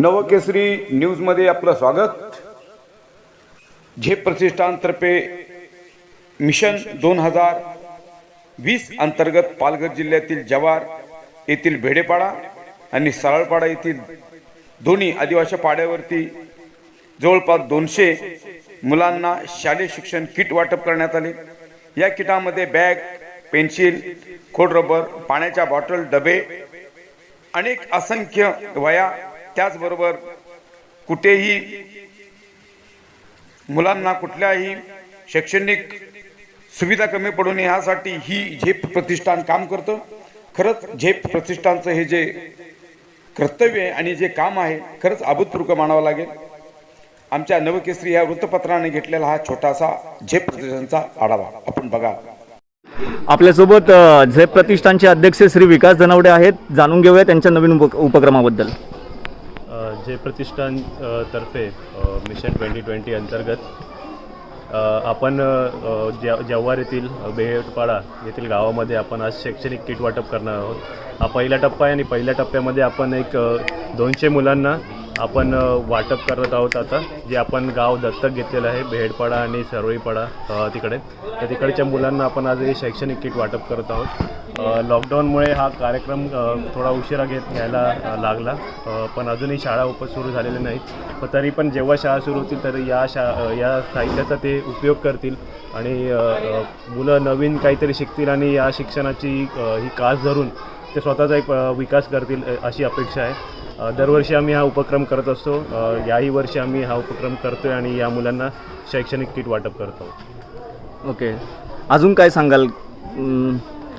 नवकेसरी न्यूजमध्ये आपलं स्वागत. झेप प्रतिष्ठानतर्फे मिशन दोन हजार वीस अंतर्गत पालघर जिल्ह्यातील जवार येथील भेडेपाडा आणि सरळपाडा येथील दोन्ही आदिवासी पाड्यावरती जवळपास दोनशे मुलांना शालेय शिक्षण किट वाटप करण्यात आले. या किटामध्ये बॅग पेन्सिल खोड रबर पाण्याच्या बॉटल डबे अनेक असंख्य वया त्याचबरोबर कुठेही मुलांना कुठल्याही शैक्षणिक सुविधा कमी पडू नये यासाठी ही झेप प्रतिष्ठान काम करतं. खरंच झेप प्रतिष्ठानचं हे जे कर्तव्य आहे आणि जे काम आहे खरंच अभूतपूर्व मानावं लागेल. आमच्या नवकेसरी या वृत्तपत्राने घेतलेला हा छोटासा झेप प्रतिष्ठानचा आढावा. आपण बघा. आपल्यासोबत झेप प्रतिष्ठानचे अध्यक्ष श्री विकास धनवडे आहेत. जाणून घेऊया त्यांच्या नवीन उप उपक्रमाबद्दल. जे प्रतिष्ठान तर्फे मिशन ट्वेंटी ट्वेंटी अंतर्गत आपण ज्या जव्हार येथील बेहेडपाडा येथील गावामध्ये आपण आज शैक्षणिक किट वाटप करणार आहोत. हा पहिला टप्पा आहे आणि पहिल्या टप्प्यामध्ये आपण एक दोनशे मुलांना आपण वाटप करत आहोत आता. जे आपण गाव दत्तक घेतलेलं आहे बेहेडपाडा आणि सरोईपाडा तिकडे. तर तिकडच्या मुलांना आपण आज हे शैक्षणिक किट वाटप करत आहोत. लॉकडाऊनमुळे हा कार्यक्रम थोडा उशिरा घेत घ्यायला लागला. पण अजूनही शाळा उप सुरू झालेल्या नाहीत. तरी पण जेव्हा शाळा सुरू होतील तर या शा या साहित्याचा ते उपयोग करतील. आणि मुलं नवीन काहीतरी शिकतील आणि या शिक्षणाची ही कास धरून ते स्वतःचा एक विकास करतील अशी अपेक्षा आहे. दरवर्षी आम्ही हा उपक्रम करत असतो. याही वर्षी आम्ही हा उपक्रम करतो आहे आणि या मुलांना शैक्षणिक किट वाटप करत ओके. अजून काय सांगाल?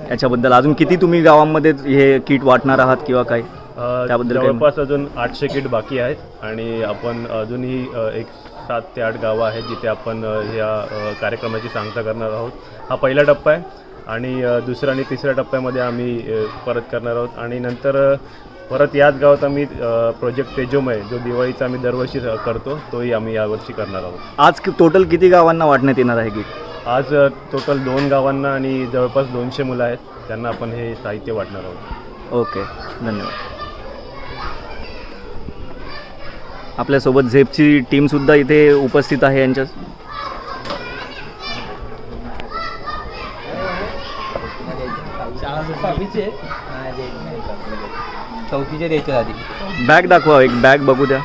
याच्याबद्दल अजून किती तुम्ही गावांमध्ये हे किट वाटणार आहात किंवा काय? त्याबद्दल जवळपास अजून आठशे किट बाकी आहेत आणि आपण अजूनही एक सात ते आठ गावं आहेत जिथे आपण या कार्यक्रमाची सांगता करणार आहोत. हा पहिला टप्पा आहे आणि दुसऱ्या आणि तिसऱ्या टप्प्यामध्ये आम्ही परत करणार आहोत. आणि नंतर परत याच गावात आम्ही प्रोजेक्ट तेजोमय जो दिवाळीचा आम्ही दरवर्षी करतो तोही आम्ही यावर्षी करणार आहोत. आज टोटल किती गावांना वाटण्यात येणार आहे किट आज टोटल दोन गावांना आणि जवळपास दोनशे मुलं आहेत त्यांना आपण हे साहित्य वाटणार आहोत. ओके धन्यवाद. आपल्यासोबत झेपची टीमसुद्धा इथे उपस्थित आहे यांच्या चौथीचे द्यायचे आधी. बॅग दाखवा एक बॅग बघू द्या.